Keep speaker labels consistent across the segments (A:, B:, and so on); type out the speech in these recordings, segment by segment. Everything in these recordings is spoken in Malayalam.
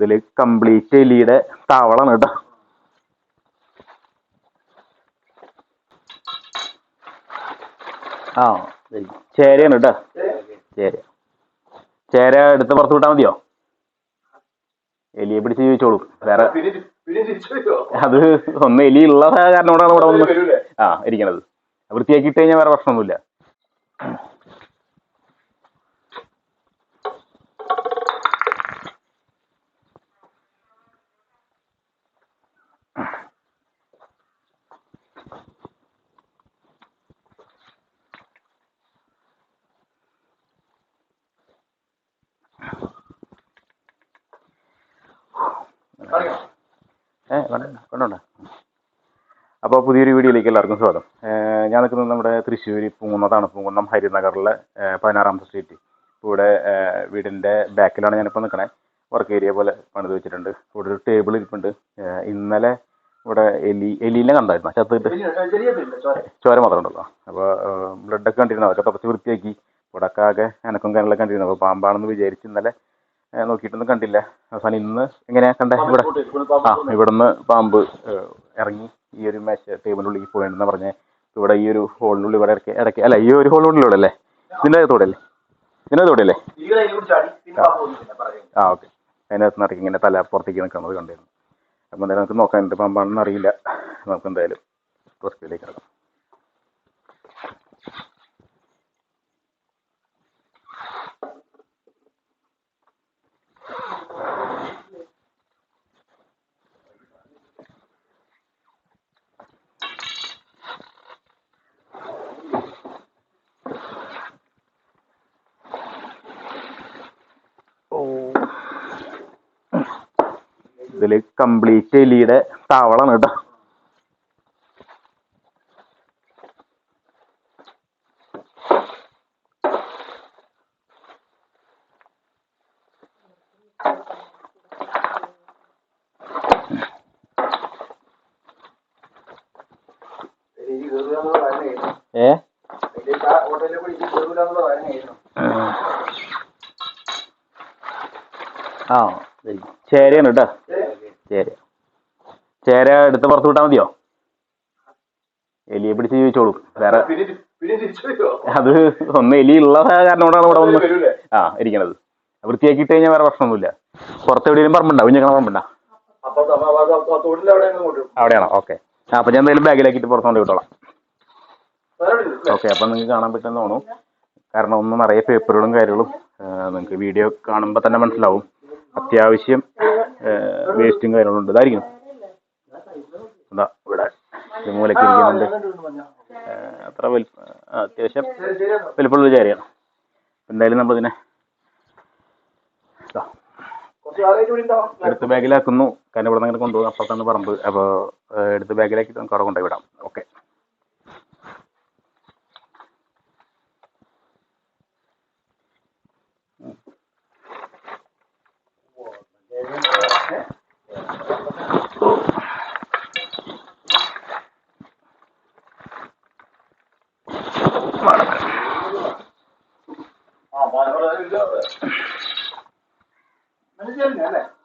A: ഇതിൽ കംപ്ലീറ്റ് എലിയുടെ താവളാണ് കേട്ടോ. ആ ചേരയാണ് കേട്ടോ. ചേര. ചേര എടുത്ത് പുറത്ത് വിട്ടാൽ മതിയോ? എലിയെ പിടിച്ച് ചോദിച്ചോളൂ വേറെ അത് ഒന്ന് എലി ഉള്ള കാരണം കൊണ്ടാണ് ഇവിടെ ആ ഇരിക്കണത്. വൃത്തിയാക്കി ഇട്ട് കഴിഞ്ഞാൽ വേറെ പ്രശ്നമൊന്നുമില്ല. ഏ വേണ്ട കൊണ്ടോണ്ട അപ്പോൾ പുതിയൊരു വീഡിയോയിലേക്ക് എല്ലാവർക്കും സ്വാഗതം. ഞാൻ നിൽക്കുന്നത് നമ്മുടെ തൃശ്ശൂർ പൂങ്ങുന്നതാണ് പൂങ്കുന്നം ഹരിനഗറിലെ പതിനാറാമത്തെ സ്ട്രീറ്റ് ഇവിടെ വീടിന്റെ വീടിന്റെ ബാക്കിലാണ് ഞാനിപ്പോൾ നിൽക്കണേ. വർക്ക് ഏരിയ പോലെ പണിത് വെച്ചിട്ടുണ്ട്. ഇവിടെ ഒരു ടേബിൾ ഇരിപ്പുണ്ട്. ഇന്നലെ ഇവിടെ എലി എലിനെ കണ്ടായിരുന്നു? ചത്തിട്ട് ചോര. മാത്രം ഉണ്ടല്ലോ അപ്പോൾ ബ്ലഡൊക്കെ കണ്ടിരുന്നു? അതൊക്കെ തുടച്ച് വൃത്തിയാക്കി. ഇവിടെ ഒക്കെ ആകെ അനക്കം കാര്യങ്ങളൊക്കെ കണ്ടിരുന്നു? അപ്പോൾ പാമ്പാണെന്ന് വിചാരിച്ച് ഇന്നലെ നോക്കിയിട്ടൊന്നും കണ്ടില്ല. അവസാനം ഇന്ന് എങ്ങനെയാ കണ്ടേ? ഇവിടെ. ആ ഇവിടുന്ന് പാമ്പ് ഇറങ്ങി ഈ ഒരു മേശ ടേബിളിനുള്ളിൽ പോയെന്ന് പറഞ്ഞ് ഇവിടെ ഈ ഒരു ഹോളിനുള്ളിൽ ഇവിടെ ഇടയ്ക്ക് ഇടയ്ക്ക് അല്ല ഈ ഒരു ഹോളിനുള്ളിലൂടെ അല്ലേ? ഇതിന്റെ അകത്തൂടെ അല്ലേ ഇതിന്റെ അകത്തൂടെ അല്ലേ ആ. ഓക്കെ. അതിനകത്ത് നിന്ന് ഇറക്കി ഇങ്ങനെ തല പുറത്തേക്ക് നിൽക്കുന്നത് കണ്ടിരുന്നു. അപ്പോൾ എന്തായാലും നമുക്ക് നോക്കാൻ എന്ത് പാമ്പാണെന്ന് അറിയില്ല. നമുക്ക് എന്തായാലും റെസ്ക്യൂലേക്ക് ഇറങ്ങാം ഇതിൽ കംപ്ലീറ്റ് എലിയുടെ താവളാണ് കേട്ടോ. ആ ശരിയാണ് കേട്ടോ. ചേര. ചേര എടുത്ത് പുറത്ത് വിട്ടാൽ മതിയോ? എലിയെ പിടിച്ച് ചോദിച്ചോളൂ വേറെ അത് ഒന്ന് എലി ഉള്ള കാരണം കൊണ്ടാണ് ഇവിടെ വന്ന് ആ ഇരിക്കണത്. വൃത്തിയാക്കി ഇട്ട് കഴിഞ്ഞാൽ വേറെ പ്രശ്നമൊന്നുമില്ല. പുറത്ത് എവിടെയെങ്കിലും പറമ്പുണ്ടോ ഞങ്ങളെ പറമ്പുണ്ടോ അവിടെയാണോ? ഓക്കെ. അപ്പൊ ഞാൻ എന്തായാലും ബാഗിലാക്കിയിട്ട് പുറത്തോണ്ട് വിട്ടോളാം. ഓക്കെ അപ്പൊ നിങ്ങൾക്ക് കാണാൻ പറ്റുന്ന തോന്നുന്നു. കാരണം ഒന്ന് നിറയെ പേപ്പറുകളും കാര്യങ്ങളും നിങ്ങൾക്ക് വീഡിയോ കാണുമ്പോൾ തന്നെ മനസ്സിലാവും. അത്യാവശ്യം വേസ്റ്റും കാര്യങ്ങളും ഉണ്ട് ഇതായിരിക്കും എന്താ ഇവിടെ മൂലയ്ക്ക് ഇരിക്കുന്നുണ്ട്. അത്ര വലു അത്യാവശ്യം വലിപ്പമുള്ള ചേരയാണ് എന്തായാലും നമ്മളിതിനെ ഇതിനെ എടുത്ത് ബാഗിലാക്കുന്നു. കാരണം ഇവിടെ നിന്ന് അങ്ങനെ കൊണ്ടുപോകും. അപ്പുറത്താണ് പറമ്പ്. അപ്പോൾ എടുത്ത് ബാഗിലാക്കി നമുക്ക് അവിടെ കൊണ്ടുപോയി വിടാം. ഓക്കെ.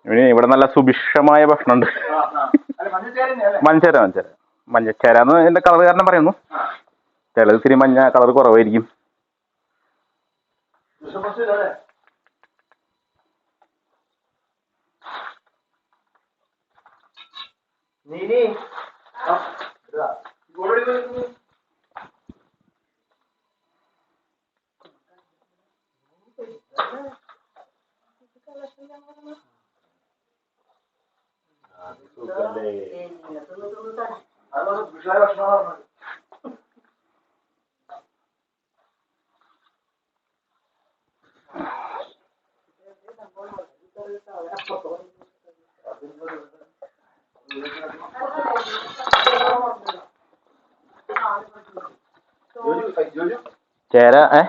A: ഇനി ഇവിടെ നല്ല സുഭിക്ഷമായ ഭക്ഷണമുണ്ട്. മഞ്ചേര മഞ്ചേര മഞ്ചേര എന്ന് എന്റെ കളർ കാരണം പറയുന്നു. ചിലത് ഇത്തിരി മഞ്ഞ കളർ കുറവായിരിക്കും.
B: നീനി
A: ചേര ഏ?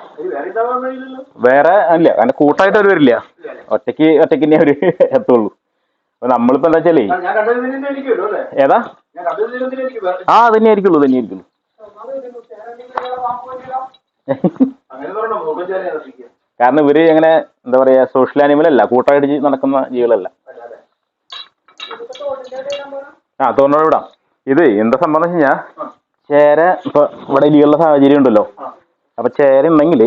A: വേറെ അല്ല എന്റെ കൂട്ടായിട്ട് അവർ വരില്ല ഒറ്റയ്ക്ക് ഒറ്റയ്ക്ക് തന്നെ അവർ എത്തുള്ളൂ. അപ്പൊ നമ്മളിപ്പോ എന്താ വെച്ചാലേ ഏതാ? ആ തന്നെ ആയിരിക്കുള്ളൂ തന്നെ ആയിരിക്കുള്ളൂ. കാരണം ഇവർ എങ്ങനെ എന്താ പറയാ സോഷ്യൽ ആനിമൽ അല്ല കൂട്ടായിട്ട് നടക്കുന്ന ജീവികളല്ല. ആ തോന്നോട് വിടാം. ഇത് എന്താ സംഭവം വെച്ച് കഴിഞ്ഞാൽ ചേര ഇപ്പൊ ഇവിടെ എലികളുടെ സാഹചര്യം ഉണ്ടല്ലോ. അപ്പൊ ചേര ഉണ്ടെങ്കിൽ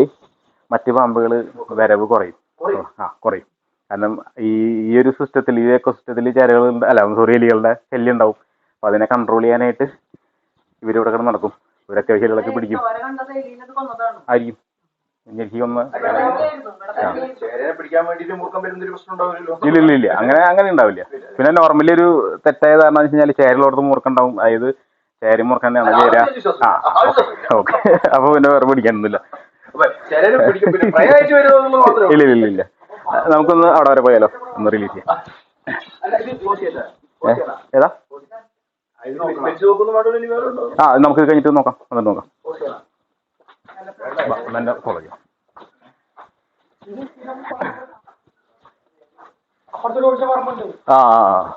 A: മറ്റു പാമ്പുകൾ വരവ് കുറയും. ആ കുറയും. കാരണം ഈ ഈ ഒരു സിസ്റ്റത്തിൽ ഈ എക്കോ സിസ്റ്റത്തിൽ ചേരകൾ അല്ല സോറി എലികളുടെ ശല്യം ഉണ്ടാവും. അപ്പൊ അതിനെ കൺട്രോൾ ചെയ്യാനായിട്ട് ഇവരിവിടെ കിടന്ന് നടക്കും. ഇവരൊക്കെ എലികളൊക്കെ പിടിക്കും. ആയിരിക്കും. എനിക്ക് ഒന്ന് ഇല്ല ഇല്ല ഇല്ല. അങ്ങനെ അങ്ങനെ ഉണ്ടാവില്ല. പിന്നെ നോർമലി ഒരു തെറ്റായ കാരണം വെച്ച് കഴിഞ്ഞാൽ ചേരലോടത്ത് മുറുക്കുണ്ടാവും അതായത് ചേരി മുറുക്കാൻ തന്നെയാണ് ചേര
B: ആ.
A: ഓക്കെ അപ്പൊ പിന്നെ വേറെ പിടിക്കാനൊന്നുമില്ല.
B: പിടിക്കും. പിന്നെ പ്രയായിട്ട് വരുമെന്നുള്ളത് മാത്രമേ
A: ഇല്ല ഇല്ല ഇല്ല. നമുക്കൊന്ന് അവിടെ വരെ പോയാലോ? ഒന്ന് റിലീസ് ചെയ്യാം. ഏതാ? ആ നമുക്ക് കഴിഞ്ഞിട്ട് നോക്കാം. എന്നിട്ട് നോക്കാം. ആ ആ,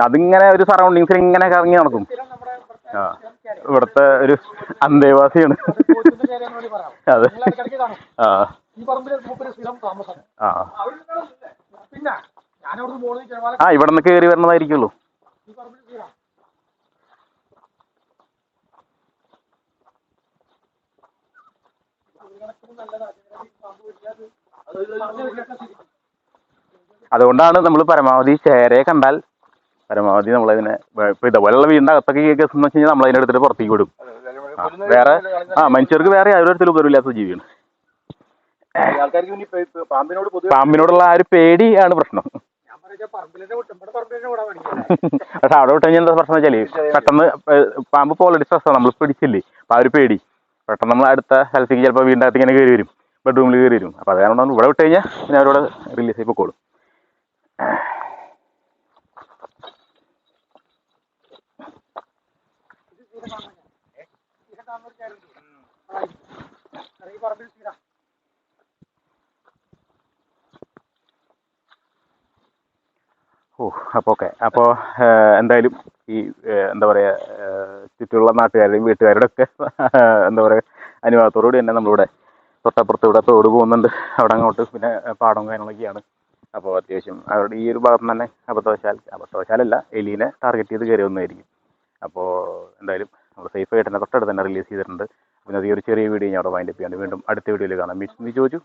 A: അതിങ്ങനെ ഒരു സറൗണ്ടിങ്സിൽ ഇങ്ങനെ കറങ്ങി നടക്കും. ആ ഇവിടുത്തെ ഒരു അന്തേവാസിയാണ്. അതെ. ആ. ആ. ആ ഇവിടെ നിന്ന് കയറി
B: വരുന്നതായിരിക്കുള്ളൂ. സ്ഥിരം
A: അതുകൊണ്ടാണ് നമ്മൾ പരമാവധി ചേരയെ കണ്ടാൽ പരമാവധി നമ്മളതിനെ ഇപ്പൊ ഇതുപോലുള്ള വീടിന്റെ അകത്തൊക്കെ കേസ് എന്ന് വെച്ച് കഴിഞ്ഞാൽ നമ്മൾ അതിനെടുത്തിട്ട് പുറത്തേക്ക് വിടും. ആ, വേറെ ആ മനുഷ്യർക്ക് വേറെ യാതൊരു തരത്തിലും ഉപദ്രവമില്ലാത്ത ജീവിയാണ്. പാമ്പിനോടുള്ള ആ ഒരു പേടിയാണ് പ്രശ്നം. പക്ഷെ അവിടെ വിട്ട് കഴിഞ്ഞാൽ എന്താ പ്രശ്നം വെച്ചാൽ പെട്ടെന്ന് പാമ്പ് പോലെ ഓൾറെഡി സ്ട്രെസ്സാണ് നമ്മൾ പിടിച്ചില്ലേ? അപ്പൊ ആ ഒരു പേടി. പെട്ടെന്ന് നമ്മൾ അടുത്ത സ്ഥലത്തേക്ക് ചിലപ്പോൾ വീടിന്റെ അകത്ത് ഇങ്ങനെ കയറി വരും. ബെഡ്റൂമിൽ കയറി വരും. അപ്പൊ അതുകാരണം ഇവിടെ വിട്ട് കഴിഞ്ഞാൽ പിന്നെ അവരോട് റിലീസ് ആയി പൊക്കോളും.
B: സ്ഥിരം
A: ഓ അപ്പോൾ ഓക്കെ അപ്പോൾ എന്തായാലും ഈ എന്താ പറയുക ചുറ്റുമുള്ള നാട്ടുകാരുടെയും വീട്ടുകാരുടെ ഒക്കെ എന്താ പറയുക അനുവാദത്തോടുകൂടി തന്നെ നമ്മളിവിടെ തൊട്ടപ്പുറത്ത് ഇവിടെ തോട് പോകുന്നുണ്ട്. അവിടെ അങ്ങോട്ട് പിന്നെ പാടവും കാര്യങ്ങളൊക്കെയാണ്. അപ്പോൾ അത്യാവശ്യം അവരുടെ ഈ ഒരു ഭാഗത്ത് തന്നെ അബദ്ധവശാൽ അബദ്ധവശാലല്ല എലീനെ ടാർഗറ്റ് ചെയ്ത് കയറി വന്നതായിരിക്കും. അപ്പോൾ എന്തായാലും നമ്മൾ സേഫ് ആയിട്ട് തന്നെ തൊട്ടടുത്ത് തന്നെ റിലീസ് ചെയ്തിട്ടുണ്ട്. പിന്നെ അത് ഈ ഒരു ചെറിയ വീഡിയോ ഞാൻ അവിടെ വൈൻഡപ്പ് ചെയ്യാണ്ട് വീണ്ടും അടുത്ത വീഡിയോയിൽ കാണാം. Miss Joju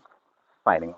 A: signing